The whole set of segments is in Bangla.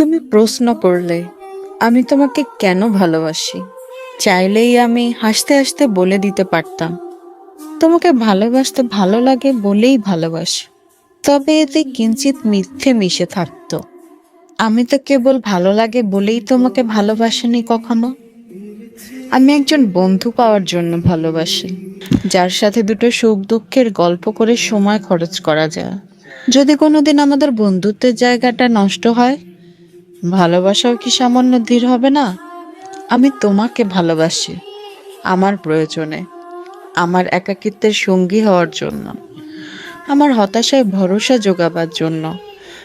তুমি প্রশ্ন করলে, আমি তোমাকে কেন ভালোবাসি? চাইলেই আমি হাসতে হাসতে বলে দিতে পারতাম। তোমাকে ভালোবাসতে ভালো লাগে বলেই ভালোবাসি, তবে এতে কিঞ্চিত মিথ্যে মিশে থাকতো। আমি তো কেবল ভালো লাগে বলেই তোমাকে ভালোবাসিনি কখনো। আমি একজন বন্ধু পাওয়ার জন্য ভালোবাসি, যার সাথে দুটো সুখ দুঃখের গল্প করে সময় খরচ করা যায়। যদি কোনোদিন আমাদের বন্ধুত্বের জায়গাটা নষ্ট হয় ভালোবাসাও কি সামান্য ধীর হবে না? আমি তোমাকে ভালোবাসি, আমার প্রয়োজনে, আমার একাকিত্বের সঙ্গী হওয়ার জন্য, আমার হতাশায় ভরসা যোগাবার জন্য,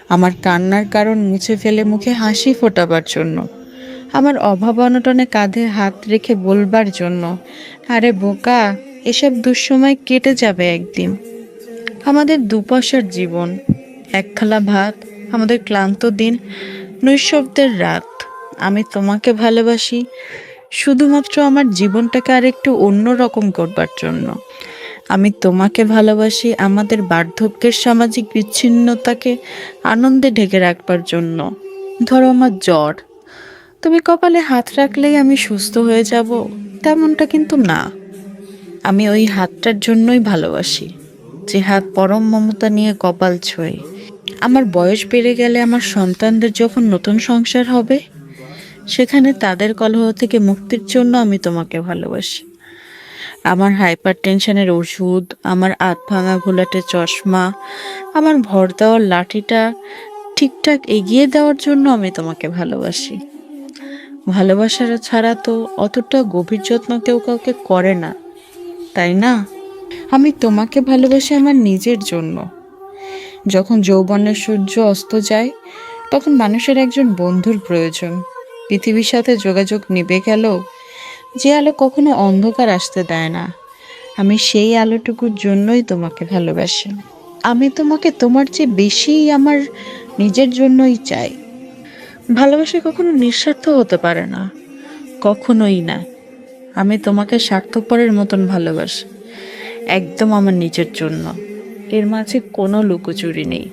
আমার কান্নার কারণ মুছে ফেলে মুখে হাসি ফোটাবার জন্য, আমার অভাব অনটনে কাঁধে হাত রেখে বলবার জন্য। আরে বোকা, এসব দুঃসময় কেটে যাবে একদিন। আমাদের দুপয়সার জীবন, একখালা ভাত, আমাদের ক্লান্ত দিন নৈশব্দের রাত। আমি তোমাকে ভালোবাসি, শুধুমাত্র আমার জীবনটাকে আর একটু অন্যরকম করবার জন্য। আমি তোমাকে ভালোবাসি, আমাদের বার্ধক্যের সামাজিক বিচ্ছিন্নতাকে আনন্দে ঢেকে রাখবার জন্য। ধরো আমার জ্বর। তুমি কপালে হাত রাখলেই আমি সুস্থ হয়ে যাব, তেমনটা কিন্তু না। আমি ওই হাতটার জন্যই ভালোবাসি, যে হাত পরম মমতা নিয়ে কপাল ছোঁয়। আমার বয়স বেড়ে গেলে আমার সন্তানদের যখন নতুন সংসার হবে, সেখানে তাদের কলহ থেকে মুক্তির জন্য আমি তোমাকে ভালোবাসি। আমার হাইপার টেনশনের ওষুধ, আমার আধ ভাঙা ঘোলাটে চশমা, আমার ভর দেওয়ার লাঠিটা ঠিকঠাক এগিয়ে দেওয়ার জন্য আমি তোমাকে ভালোবাসি। ভালোবাসার ছাড়া তো অতটা গভীর যত্ন কেউ কাউকে করে না, তাই না? আমি তোমাকে ভালোবাসি আমার নিজের জন্য। যখন যৌবনের সূর্য অস্ত যায়, তখন মানুষের একজন বন্ধুর প্রয়োজন। পৃথিবীর সাথে যোগাযোগ নিভে গেলেও যে আলো কখনো অন্ধকার আসতে দেয় না। আমি সেই আলোটুকুর জন্যই তোমাকে ভালোবাসি। আমি তোমাকে তোমার চেয়ে বেশি আমার নিজের জন্যই চাই। ভালোবাসা কখনো নিঃস্বার্থ হতে পারে না। কখনোই না। আমি তোমাকে স্বার্থপরের মতন ভালোবাসি। একদম আমার নিজের জন্য। এর মাঝে কোনো লুকোচুরি নেই।